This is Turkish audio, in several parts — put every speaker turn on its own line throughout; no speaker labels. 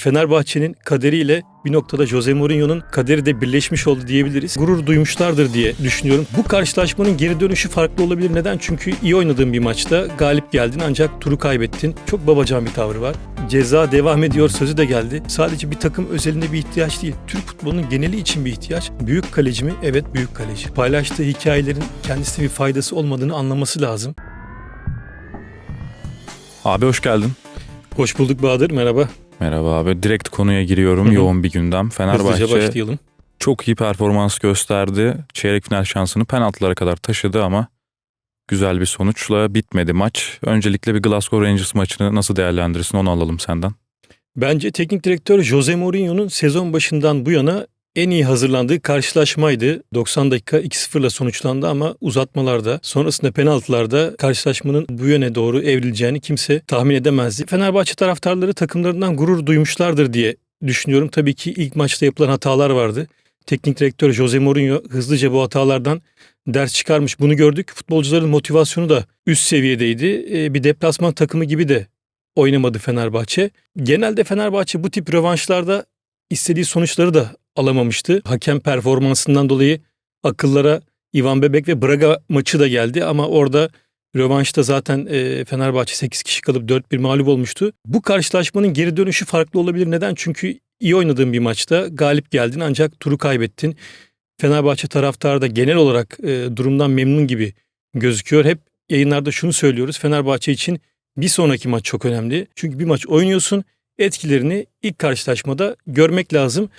Fenerbahçe'nin kaderiyle bir noktada Jose Mourinho'nun kaderi de birleşmiş oldu diyebiliriz. Gurur duymuşlardır diye düşünüyorum. Bu karşılaşmanın geri dönüşü farklı olabilir. Neden? Çünkü iyi oynadığın bir maçta galip geldin ancak turu kaybettin. Çok babacan bir tavrı var. Ceza devam ediyor sözü de geldi. Sadece bir takım özelinde bir ihtiyaç değil. Türk futbolunun geneli için bir ihtiyaç. Büyük kaleci mi? Evet büyük kaleci. Paylaştığı hikayelerin kendisine bir faydası olmadığını anlaması lazım.
Abi hoş geldin.
Hoş bulduk Bahadır. Merhaba.
Merhaba abi. Direkt konuya giriyorum.
Hı hı.
Yoğun bir gündem. Fenerbahçe
Hızlıca başlayalım.
çok iyi performans gösterdi. Çeyrek final şansını penaltılara kadar taşıdı ama güzel bir sonuçla bitmedi maç. Öncelikle bir Glasgow Rangers maçını nasıl değerlendirirsin onu alalım senden.
Bence teknik direktör Jose Mourinho'nun sezon başından bu yana en iyi hazırlandığı karşılaşmaydı. 90 dakika 2-0'la sonuçlandı ama uzatmalarda sonrasında penaltılarda karşılaşmanın bu yöne doğru evrileceğini kimse tahmin edemezdi. Fenerbahçe taraftarları takımlarından gurur duymuşlardır diye düşünüyorum. Tabii ki ilk maçta yapılan hatalar vardı. Teknik direktör Jose Mourinho hızlıca bu hatalardan ders çıkarmış. Bunu gördük. Futbolcuların motivasyonu da üst seviyedeydi. Ee, Bir deplasman takımı gibi de oynamadı Fenerbahçe. Genelde Fenerbahçe bu tip rövanşlarda istediği sonuçları da alamamıştı. Hakem performansından dolayı akıllara Ivan Bebek ve Braga maçı da geldi ama orada rövanşta zaten e, Fenerbahçe 8 kişi kalıp 4-1 mağlup olmuştu. Bu karşılaşmanın geri dönüşü farklı olabilir. Neden? Çünkü iyi oynadığın bir maçta galip geldin ancak turu kaybettin. Fenerbahçe taraftarı da genel olarak e, durumdan memnun gibi gözüküyor. Hep yayınlarda şunu söylüyoruz. Fenerbahçe için bir sonraki maç çok önemli. Çünkü bir maç oynuyorsun etkilerini ilk karşılaşmada görmek lazım.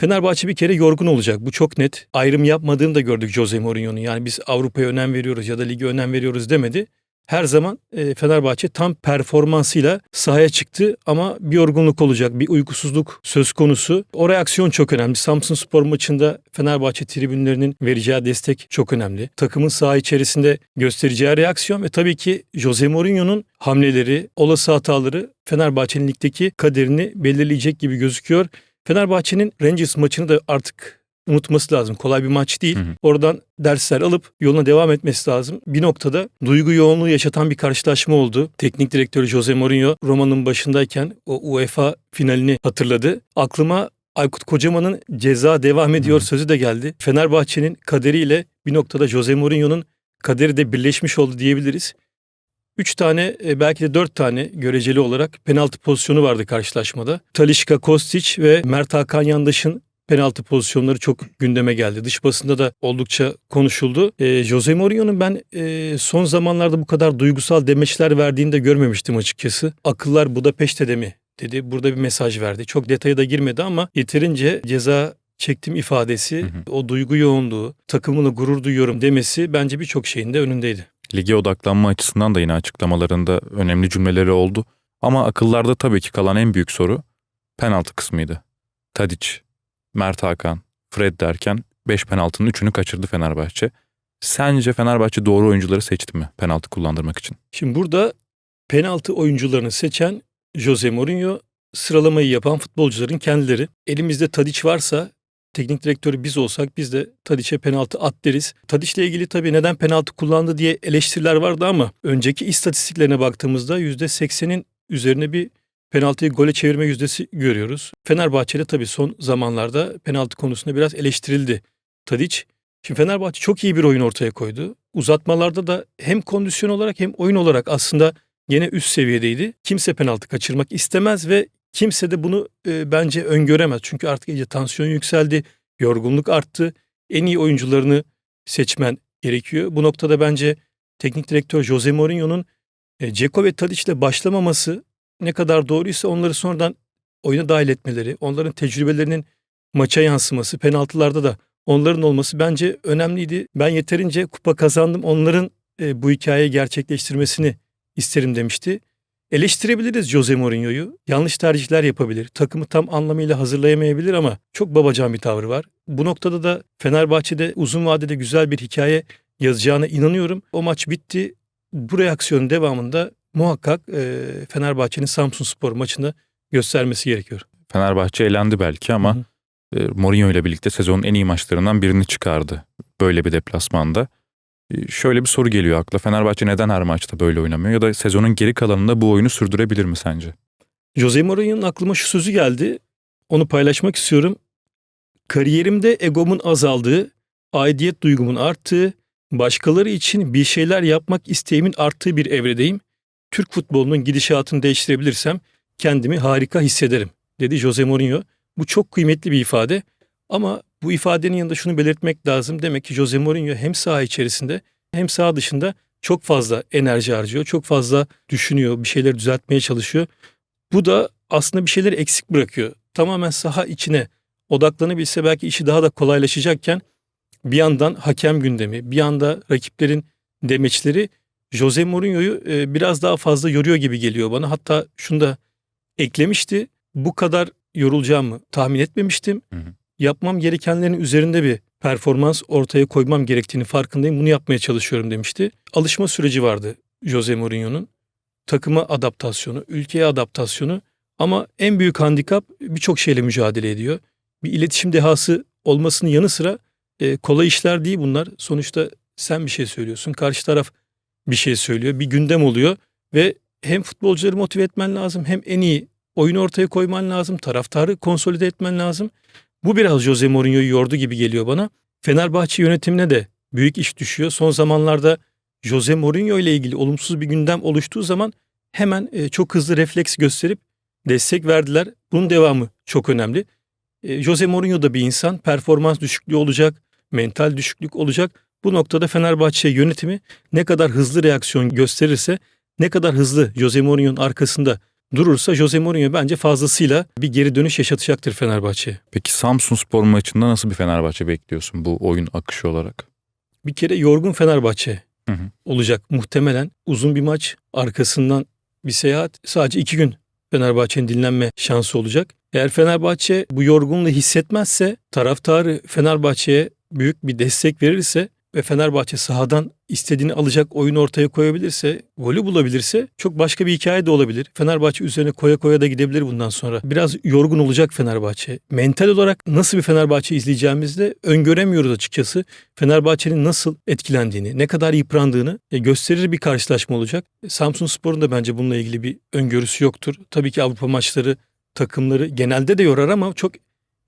Fenerbahçe bir kere yorgun olacak. Bu çok net. Ayrım yapmadığını da gördük Jose Mourinho'nun. Yani biz Avrupa'ya önem veriyoruz ya da lige önem veriyoruz demedi. Her zaman e, Fenerbahçe tam performansıyla sahaya çıktı ama bir yorgunluk olacak, bir uykusuzluk söz konusu. O reaksiyon çok önemli. Samsun Spor maçında Fenerbahçe tribünlerinin vereceği destek çok önemli. Takımın saha içerisinde göstereceği reaksiyon ve tabii ki Jose Mourinho'nun hamleleri, olası hataları Fenerbahçe'nin ligdeki kaderini belirleyecek gibi gözüküyor. Fenerbahçe'nin Rangers maçını da artık unutması lazım. Kolay bir maç değil.
Hı hı.
Oradan dersler alıp yoluna devam etmesi lazım. Bir noktada duygu yoğunluğu yaşatan bir karşılaşma oldu. Teknik direktörü Jose Mourinho Roma'nın başındayken o UEFA finalini hatırladı. Aklıma Aykut Kocaman'ın ceza devam ediyor
Hı.
sözü de geldi. Fenerbahçe'nin kaderiyle bir noktada Jose Mourinho'nun kaderi de birleşmiş oldu diyebiliriz. Üç tane e, belki de dört tane göreceli olarak penaltı pozisyonu vardı karşılaşmada. Talişka, Kostić ve Mert Hakan Yandaş'ın penaltı pozisyonları çok gündeme geldi. Dış basında da oldukça konuşuldu. E, Jose Mourinho'nun ben e, son zamanlarda bu kadar duygusal demeçler verdiğini de görmemiştim açıkçası. Akıllar Budapeşte'de mi dedi. Burada bir mesaj verdi. Çok detaya da girmedi ama yeterince ceza çektim ifadesi,
Hı hı.
o duygu yoğunluğu, takımını gurur duyuyorum demesi bence birçok şeyin de önündeydi.
Lige odaklanma açısından da yine açıklamalarında önemli cümleleri oldu. Ama akıllarda tabii ki kalan en büyük soru penaltı kısmıydı. Tadic, Mert Hakan, Fred derken 5 penaltının 3'ünü kaçırdı Fenerbahçe. Sence Fenerbahçe doğru oyuncuları seçti mi penaltı kullandırmak için?
Şimdi burada penaltı oyuncularını seçen Jose Mourinho, sıralamayı yapan futbolcuların kendileri. Elimizde Tadic varsa teknik direktörü biz olsak biz de Tadic'e penaltı at deriz. Tadic'le ilgili tabii neden penaltı kullandı diye eleştiriler vardı ama önceki istatistiklerine baktığımızda %80'in üzerine bir penaltıyı gole çevirme yüzdesi görüyoruz. Fenerbahçe'de tabii son zamanlarda penaltı konusunda biraz eleştirildi Tadic. Şimdi Fenerbahçe çok iyi bir oyun ortaya koydu. Uzatmalarda da hem kondisyon olarak hem oyun olarak aslında gene üst seviyedeydi. Kimse penaltı kaçırmak istemez ve kimse de bunu e, bence öngöremez. Çünkü artık iyice tansiyon yükseldi, yorgunluk arttı. En iyi oyuncularını seçmen gerekiyor. Bu noktada bence teknik direktör Jose Mourinho'nun e, Ceko ve Tadic'le başlamaması ne kadar doğruysa onları sonradan oyuna dahil etmeleri, onların tecrübelerinin maça yansıması, penaltılarda da onların olması bence önemliydi. Ben yeterince kupa kazandım. Onların e, bu hikayeyi gerçekleştirmesini isterim demişti. Eleştirebiliriz Jose Mourinho'yu. Yanlış tercihler yapabilir. Takımı tam anlamıyla hazırlayamayabilir ama çok babacan bir tavrı var. Bu noktada da Fenerbahçe'de uzun vadede güzel bir hikaye yazacağına inanıyorum. O maç bitti. Bu reaksiyonun devamında muhakkak e, Fenerbahçe'nin Samsun Spor maçında göstermesi gerekiyor.
Fenerbahçe elendi belki ama e, Mourinho ile birlikte sezonun en iyi maçlarından birini çıkardı böyle bir deplasmanda. E, Şöyle bir soru geliyor akla. Fenerbahçe neden her maçta böyle oynamıyor ya da sezonun geri kalanında bu oyunu sürdürebilir mi sence?
Jose Mourinho'nun aklıma şu sözü geldi. Onu paylaşmak istiyorum. Kariyerimde egomun azaldığı, aidiyet duygumun arttığı, başkaları için bir şeyler yapmak isteğimin arttığı bir evredeyim. Türk futbolunun gidişatını değiştirebilirsem kendimi harika hissederim dedi Jose Mourinho. Bu çok kıymetli bir ifade ama bu ifadenin yanında şunu belirtmek lazım. Demek ki Jose Mourinho hem saha içerisinde hem saha dışında çok fazla enerji harcıyor. Çok fazla düşünüyor, bir şeyleri düzeltmeye çalışıyor. Bu da aslında bir şeyleri eksik bırakıyor. Tamamen saha içine odaklanabilse belki işi daha da kolaylaşacakken bir yandan hakem gündemi, bir yanda rakiplerin demeçleri Jose Mourinho'yu e, biraz daha fazla yoruyor gibi geliyor bana. Hatta şunu da eklemişti. Bu kadar yorulacağımı tahmin etmemiştim.
Hı hı.
Yapmam gerekenlerin üzerinde bir performans ortaya koymam gerektiğini farkındayım. Bunu yapmaya çalışıyorum demişti. Alışma süreci vardı Jose Mourinho'nun. Takıma adaptasyonu, ülkeye adaptasyonu ama en büyük handikap birçok şeyle mücadele ediyor. Bir iletişim dehası olmasının yanı sıra e, kolay işler değil bunlar. Sonuçta sen bir şey söylüyorsun, karşı taraf bir şey söylüyor, bir gündem oluyor ve hem futbolcuları motive etmen lazım hem en iyi oyunu ortaya koyman lazım, taraftarı konsolide etmen lazım. Bu biraz Jose Mourinho'yu yordu gibi geliyor bana. Fenerbahçe yönetimine de büyük iş düşüyor. Son zamanlarda Jose Mourinho ile ilgili olumsuz bir gündem oluştuğu zaman hemen e, çok hızlı refleks gösterip destek verdiler. Bunun devamı çok önemli. E, Jose Mourinho da bir insan. Performans düşüklüğü olacak, mental düşüklük olacak. Bu noktada Fenerbahçe yönetimi ne kadar hızlı reaksiyon gösterirse, ne kadar hızlı Jose Mourinho'nun arkasında durursa Jose Mourinho bence fazlasıyla bir geri dönüş yaşatacaktır Fenerbahçe'ye.
Peki Samsun Spor maçında nasıl bir Fenerbahçe bekliyorsun bu oyun akışı olarak?
Bir kere yorgun Fenerbahçe
Hı hı.
olacak muhtemelen. Uzun bir maç arkasından bir seyahat sadece iki gün Fenerbahçe'nin dinlenme şansı olacak. Eğer Fenerbahçe bu yorgunluğu hissetmezse taraftarı Fenerbahçe'ye büyük bir destek verirse ve Fenerbahçe sahadan istediğini alacak oyunu ortaya koyabilirse, golü bulabilirse çok başka bir hikaye de olabilir. Fenerbahçe üzerine koya koya da gidebilir bundan sonra. Biraz yorgun olacak Fenerbahçe. Mental olarak nasıl bir Fenerbahçe izleyeceğimizi de öngöremiyoruz açıkçası. Fenerbahçe'nin nasıl etkilendiğini, ne kadar yıprandığını e, gösterir bir karşılaşma olacak. E, Samsun Spor'un da bence bununla ilgili bir öngörüsü yoktur. Tabii ki Avrupa maçları takımları genelde de yorar ama çok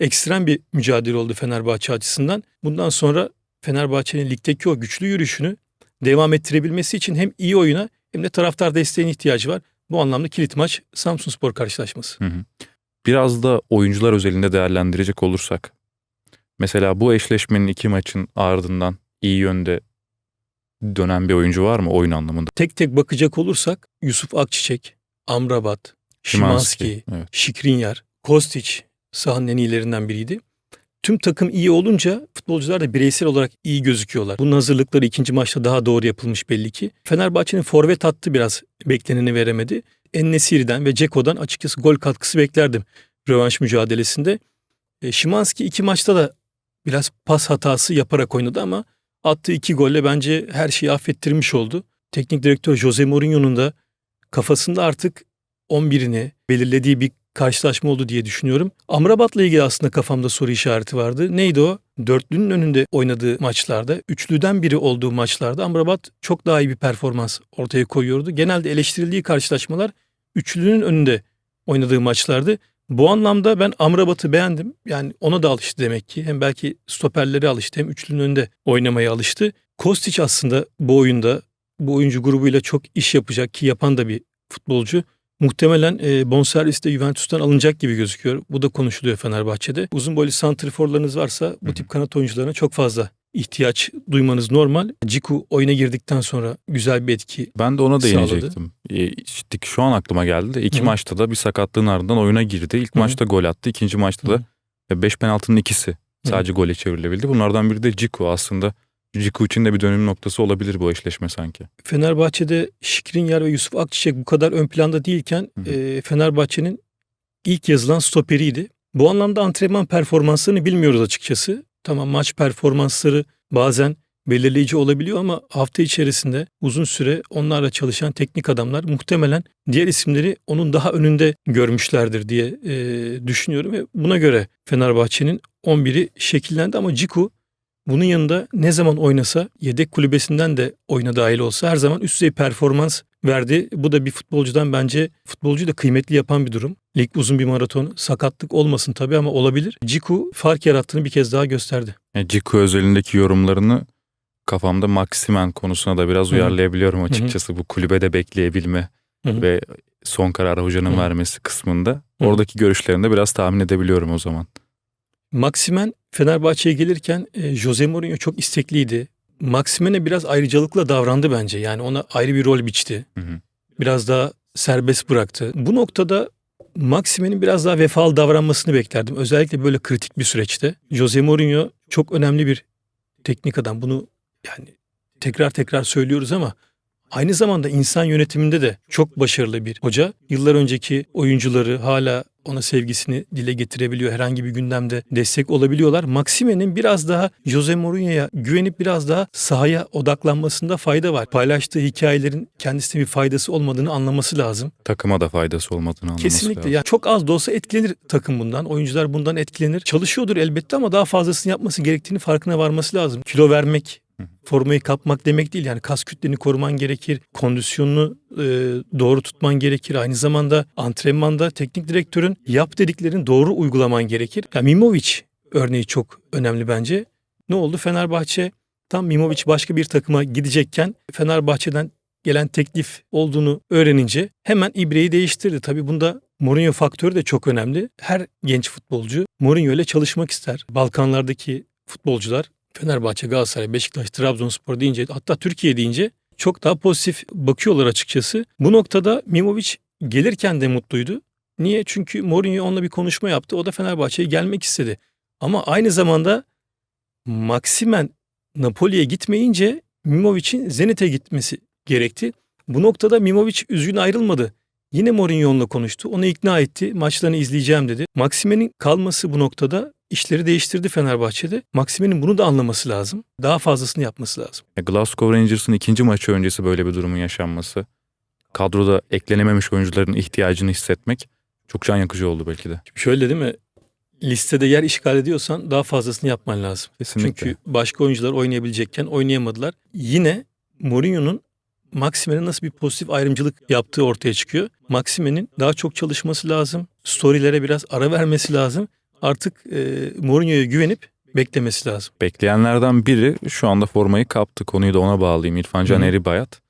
ekstrem bir mücadele oldu Fenerbahçe açısından. Bundan sonra Fenerbahçe'nin ligdeki o güçlü yürüyüşünü devam ettirebilmesi için hem iyi oyuna hem de taraftar desteğine ihtiyacı var. Bu anlamda kilit maç Samsun Spor karşılaşması.
Hı hı. Biraz da oyuncular özelinde değerlendirecek olursak. Mesela bu eşleşmenin iki maçın ardından iyi yönde dönen bir oyuncu var mı oyun anlamında?
Tek tek bakacak olursak Yusuf Akçiçek, Amrabat, Şimanski,
Evet.
Şikrinyar, Kostić sahanın en iyilerinden biriydi. Tüm takım iyi olunca futbolcular da bireysel olarak iyi gözüküyorlar. Bunun hazırlıkları ikinci maçta daha doğru yapılmış belli ki. Fenerbahçe'nin forvet hattı biraz bekleneni veremedi. Ennesiri'den ve Ceko'dan açıkçası gol katkısı beklerdim rövanş mücadelesinde. E, Şimanski iki maçta da biraz pas hatası yaparak oynadı ama attığı iki golle bence her şeyi affettirmiş oldu. Teknik direktör Jose Mourinho'nun da kafasında artık 11'ini belirlediği bir karşılaşma oldu diye düşünüyorum. Amrabat'la ilgili aslında kafamda soru işareti vardı. Neydi o? Dörtlünün önünde oynadığı maçlarda, üçlüden biri olduğu maçlarda Amrabat çok daha iyi bir performans ortaya koyuyordu. Genelde eleştirildiği karşılaşmalar üçlünün önünde oynadığı maçlardı. Bu anlamda ben Amrabat'ı beğendim. Yani ona da alıştı demek ki. Hem belki stoperlere alıştı hem üçlünün önünde oynamaya alıştı. Kostić aslında bu oyunda bu oyuncu grubuyla çok iş yapacak ki yapan da bir futbolcu. Muhtemelen e, bonservis de Juventus'tan alınacak gibi gözüküyor. Bu da konuşuluyor Fenerbahçe'de. Uzun boylu santriforlarınız varsa bu tip kanat oyuncularına çok fazla ihtiyaç duymanız normal. Ciku oyuna girdikten sonra güzel bir etki.
Ben de ona değinecektim. E, işte şu an aklıma geldi. de iki
Hı.
maçta da bir sakatlığın ardından oyuna girdi. İlk
Hı.
maçta gol attı. ikinci maçta da 5 penaltının ikisi sadece gole çevrilebildi. Bunlardan biri de Ciku aslında. Ciku için de bir dönüm noktası olabilir bu eşleşme sanki.
Fenerbahçe'de Şikrinyar ve Yusuf Akçiçek bu kadar ön planda değilken
Hı hı.
e, Fenerbahçe'nin ilk yazılan stoperiydi. Bu anlamda antrenman performanslarını bilmiyoruz açıkçası. Tamam maç performansları bazen belirleyici olabiliyor ama hafta içerisinde uzun süre onlarla çalışan teknik adamlar muhtemelen diğer isimleri onun daha önünde görmüşlerdir diye e, düşünüyorum ve buna göre Fenerbahçe'nin 11'i şekillendi ama Ciku Bunun yanında ne zaman oynasa yedek kulübesinden de oyuna dahil olsa her zaman üst düzey performans verdi. Bu da bir futbolcudan bence futbolcuyu da kıymetli yapan bir durum. Lig uzun bir maraton sakatlık olmasın tabii ama olabilir. Ciku fark yarattığını bir kez daha gösterdi.
E, Ciku özelindeki yorumlarını kafamda Maximen konusuna da biraz uyarlayabiliyorum açıkçası. Bu kulübede bekleyebilme
Hı hı.
ve son kararı hocanın
Hı.
vermesi kısmında.
Hı.
Oradaki görüşlerini de biraz tahmin edebiliyorum o zaman.
Maximen Fenerbahçe'ye gelirken e, Jose Mourinho çok istekliydi. Maximen'e biraz ayrıcalıkla davrandı bence. Yani ona ayrı bir rol biçti.
Hı hı.
Biraz daha serbest bıraktı. Bu noktada Maximen'in biraz daha vefalı davranmasını beklerdim. Özellikle böyle kritik bir süreçte. Jose Mourinho çok önemli bir teknik adam. Bunu yani tekrar tekrar söylüyoruz ama aynı zamanda insan yönetiminde de çok başarılı bir hoca. Yıllar önceki oyuncuları hala ona sevgisini dile getirebiliyor. Herhangi bir gündemde destek olabiliyorlar. Maxime'nin biraz daha Jose Mourinho'ya güvenip biraz daha sahaya odaklanmasında fayda var. Paylaştığı hikayelerin kendisine bir faydası olmadığını anlaması lazım.
Takıma da faydası olmadığını anlaması
Kesinlikle.
lazım.
Yani çok az da olsa etkilenir takım bundan. Oyuncular bundan etkilenir. Çalışıyordur elbette ama daha fazlasını yapması gerektiğini farkına varması lazım. Kilo vermek. Formayı kapmak demek değil. Yani kas kütleni koruman gerekir. Kondisyonunu e, doğru tutman gerekir. Aynı zamanda antrenmanda teknik direktörün yap dediklerini doğru uygulaman gerekir. Yani Mimovic örneği çok önemli bence. Ne oldu? Fenerbahçe tam Mimovic başka bir takıma gidecekken Fenerbahçe'den gelen teklif olduğunu öğrenince hemen ibreyi değiştirdi. Tabii bunda Mourinho faktörü de çok önemli. Her genç futbolcu Mourinho ile çalışmak ister. Balkanlardaki futbolcular Fenerbahçe, Galatasaray, Beşiktaş, Trabzonspor deyince hatta Türkiye deyince çok daha pozitif bakıyorlar açıkçası. Bu noktada Mimovic gelirken de mutluydu. Niye? Çünkü Mourinho onunla bir konuşma yaptı. O da Fenerbahçe'ye gelmek istedi. Ama aynı zamanda Maximen Napoli'ye gitmeyince Mimovic'in Zenit'e gitmesi gerekti. Bu noktada Mimovic üzgün ayrılmadı. Yine Mourinho'nunla konuştu. Onu ikna etti. Maçlarını izleyeceğim dedi. Maximen'in kalması bu noktada işleri değiştirdi Fenerbahçe'de. Maximen'in bunu da anlaması lazım. Daha fazlasını yapması lazım.
Glasgow Rangers'ın ikinci maçı öncesi böyle bir durumun yaşanması. Kadroda eklenememiş oyuncuların ihtiyacını hissetmek çok can yakıcı oldu belki de.
Şöyle değil mi? Listede yer işgal ediyorsan daha fazlasını yapman lazım.
Kesinlikle.
Çünkü başka oyuncular oynayabilecekken oynayamadılar. Yine Mourinho'nun Maximen'e nasıl bir pozitif ayrımcılık yaptığı ortaya çıkıyor. Maximen'in daha çok çalışması lazım. Storylere biraz ara vermesi lazım. Artık e, Mourinho'ya güvenip beklemesi lazım.
Bekleyenlerden biri şu anda formayı kaptı. Konuyu da ona bağlayayım. İrfan Can. Eribayat.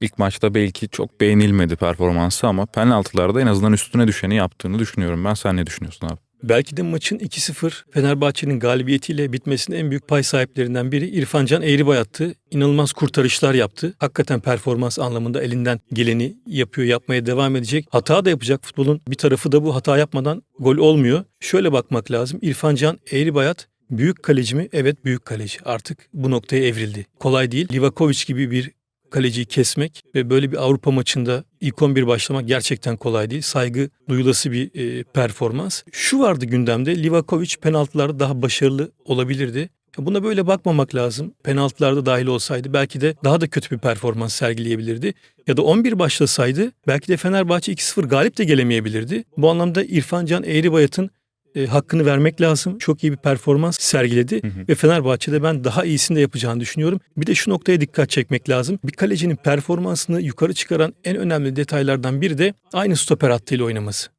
İlk maçta belki çok beğenilmedi performansı ama penaltılarda en azından üstüne düşeni yaptığını düşünüyorum ben. Sen ne düşünüyorsun abi?
Belki de maçın 2-0 Fenerbahçe'nin galibiyetiyle bitmesine en büyük pay sahiplerinden biri İrfan Can. İnanılmaz kurtarışlar yaptı. Hakikaten performans anlamında elinden geleni yapıyor, yapmaya devam edecek. Hata da yapacak futbolun bir tarafı da bu. Hata yapmadan gol olmuyor. Şöyle bakmak lazım. İrfan Can Eğribayat büyük kaleci mi? Evet büyük kaleci. Artık bu noktaya evrildi. Kolay değil. Livakovic gibi bir kaleciyi kesmek ve böyle bir Avrupa maçında ilk 11 başlamak gerçekten kolay değil. Saygı duyulası bir e, performans. Şu vardı gündemde Livakovic penaltılarda daha başarılı olabilirdi. Buna böyle bakmamak lazım. Penaltılarda dahil olsaydı belki de daha da kötü bir performans sergileyebilirdi. Ya da 11 başlasaydı belki de Fenerbahçe 2-0 galip de gelemeyebilirdi. Bu anlamda İrfan Can Eğribayat'ın e, hakkını vermek lazım. Çok iyi bir performans sergiledi
Hı hı.
ve Fenerbahçe'de ben daha iyisini de yapacağını düşünüyorum. Bir de şu noktaya dikkat çekmek lazım. Bir kalecinin performansını yukarı çıkaran en önemli detaylardan biri de aynı stoper hattıyla oynaması.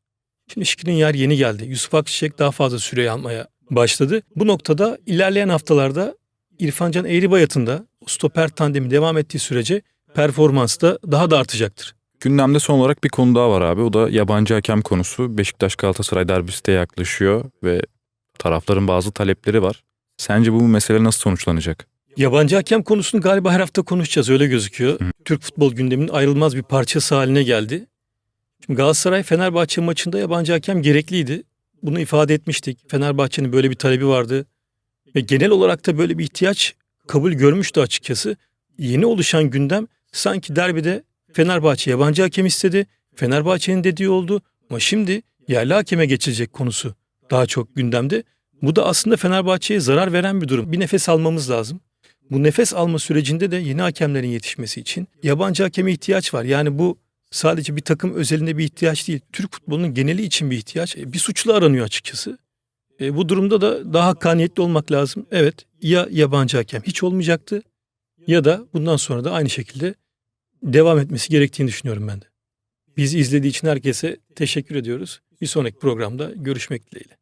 Şimdi Şikrin yeni geldi. Yusuf Akçiçek daha fazla süre almaya başladı. Bu noktada ilerleyen haftalarda İrfan Can Eğribayat'ın da stoper tandemi devam ettiği sürece performans da daha da artacaktır.
Gündemde son olarak bir konu daha var abi. O da yabancı hakem konusu. Beşiktaş Galatasaray derbisi de yaklaşıyor ve tarafların bazı talepleri var. Sence bu mesele nasıl sonuçlanacak?
Yabancı hakem konusunu galiba her hafta konuşacağız öyle gözüküyor.
Hı.
Türk futbol gündeminin ayrılmaz bir parçası haline geldi. Şimdi Galatasaray Fenerbahçe maçında yabancı hakem gerekliydi. Bunu ifade etmiştik. Fenerbahçe'nin böyle bir talebi vardı. Ve genel olarak da böyle bir ihtiyaç kabul görmüştü açıkçası. Yeni oluşan gündem sanki derbide Fenerbahçe yabancı hakem istedi. Fenerbahçe'nin dediği oldu. Ama şimdi yerli hakeme geçilecek konusu daha çok gündemde. Bu da aslında Fenerbahçe'ye zarar veren bir durum. Bir nefes almamız lazım. Bu nefes alma sürecinde de yeni hakemlerin yetişmesi için yabancı hakeme ihtiyaç var. Yani bu sadece bir takım özelinde bir ihtiyaç değil. Türk futbolunun geneli için bir ihtiyaç. E, Bir suçlu aranıyor açıkçası. E, bu durumda da daha hakkaniyetli olmak lazım. Evet ya yabancı hakem hiç olmayacaktı ya da bundan sonra da aynı şekilde devam etmesi gerektiğini düşünüyorum ben de. Bizi izlediği için herkese teşekkür ediyoruz. Bir sonraki programda görüşmek dileğiyle.